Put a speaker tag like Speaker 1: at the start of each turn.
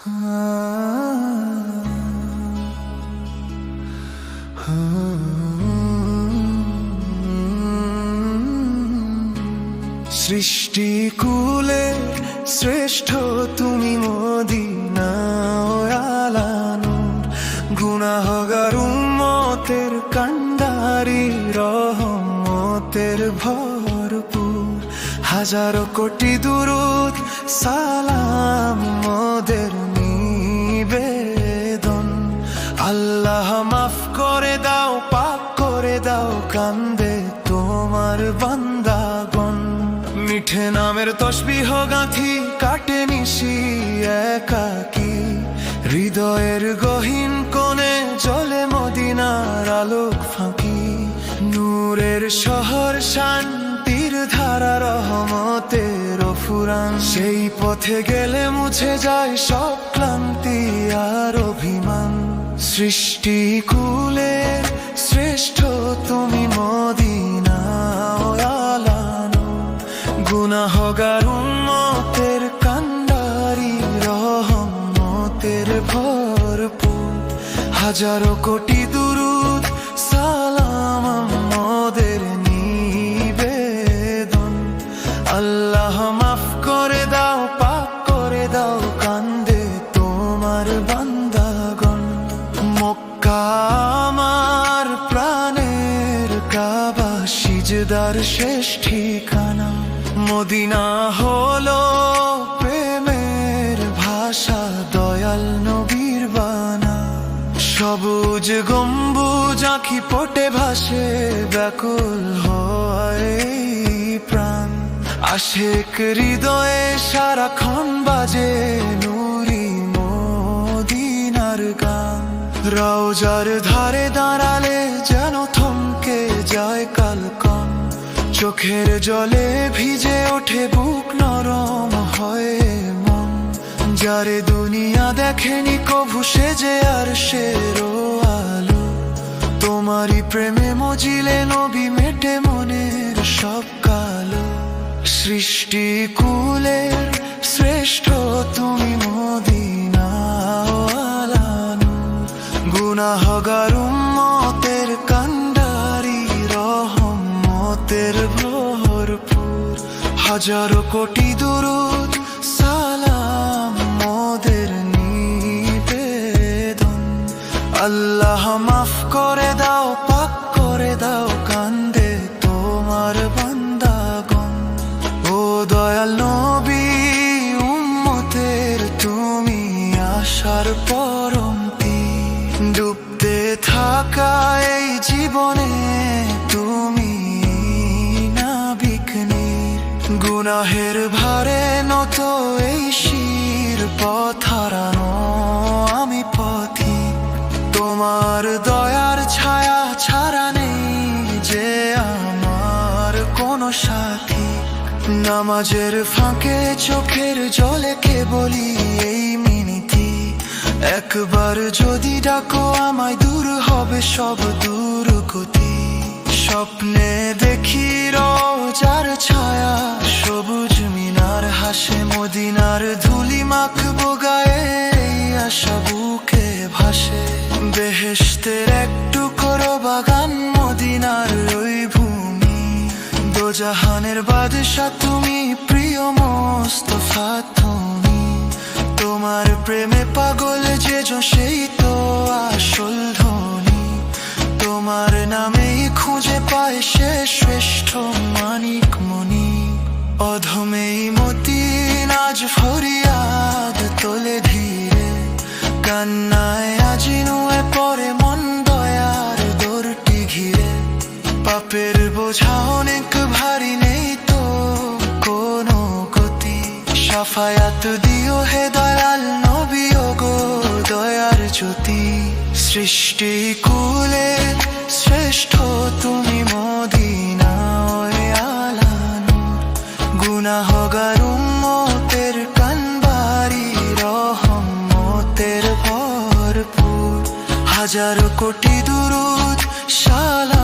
Speaker 1: সৃষ্টি কুলে শ্রেষ্ঠ তুমি মদিনা আলানো গুনাহগার উম্মতের কান্ডারি, রহমতের ভরপুর। হাজারো কোটি দুরুদ, সালাম বান্দাগণ। মিঠে নামের তসবিহ গাঁথি কাটে নিশি একাকি। হৃদয়ের গহীন কোণে জলে মদিনার আলোক ফাঁকি। নূরের শহর শান্তির ধারা রহমতের ফুরান সেই পথে গেলে মুছে যায় সব ক্লান্তি আর অভিমান। সৃষ্টি কুলের শ্রেষ্ঠ তুমি মদিনা গুনাহগার উম্মতের কান্ডারি, রহমতের ভরপুর। হাজারো কোটি দুরুদ, সালাম মোদের নিবেদন। আল্লাহ মাফ করে দাও, পাক করে দাও, কান্দে তোমার বান্দাগণ। মক্কা আমার প্রাণের কাবা, সিজদার শেষ ঠিকানা। মদিনা হলো প্রেমের ভাষা, দয়াল নবীর বানা। সবুজ গম্বুজ আঁখি পটে ভাসে, ব্যাকুল হয় প্রাণ। আশেক হৃদয়ে সারাক্ষণ বাজে নুরি মদিনার গান। রাউজার ধারে দাঁড়ালে যেন চোখের জলে ভিজে ওঠে বুক নরম হয় মন। যারে দুনিয়া দেখেনি কভু সেজে আর শেরো আলো। তোমারই প্রেমে মজিলে নবী মেটে মনের সব কালো। সৃষ্টি কুলের শ্রেষ্ঠ তুমি হাজারো কোটি দুরুদ, সালাম মোদের নিবেদন। আল্লাহ মাফ করে দাও, পাক করে দাও, কান্দে তোমার বান্দাগণ। ও দয়াল নবী, উম্মতের তুমি আশার পরমতি ডুবতে থাকা এই জীবনে তুমি গুনাহের ভারে নত এই শির পথারানো আমি পথি। তোমার দয়ার ছায়া ছাড়া নেই যে আমার কোনো সাথী। নামাজের ফাঁকে চোখের জলে কে বলি এই মিনিতি। একবার যদি ডাকো, আমায় দূর হবে সব দূর গতি স্বপ্নে দেখি রোজার হাসে মদিনার ধুলি মাখবো গায়ে আশা বুকে ভাসে। বেহেশতের একটু করো বাগান মদিনার ওই ভূমি। দোজাহানের বাদশা তুমি, প্রিয় মোস্তফা তুমি। তোমার প্রেমে পাগল যে সেই তো আসল ধ্বনি তোমার নামেই খুঁজে পায় সে শ্রেষ্ঠ মানিক মনি অধমেই ধীরে কান্নায় আজি নুয়ে পরে মন দয়ার দোরটি ঘিরে। পাপের বোঝা অনেক ভারী নেই তো কোনো গতি। সাফায়াত দিও হে দয়াল নবী গো দয়ার জ্যোতি। সৃষ্টি শ্রেষ্ঠ তুমি মদিনা আলানো গুনাহগার উম্মতের হাজার কোটি দুরুদ সার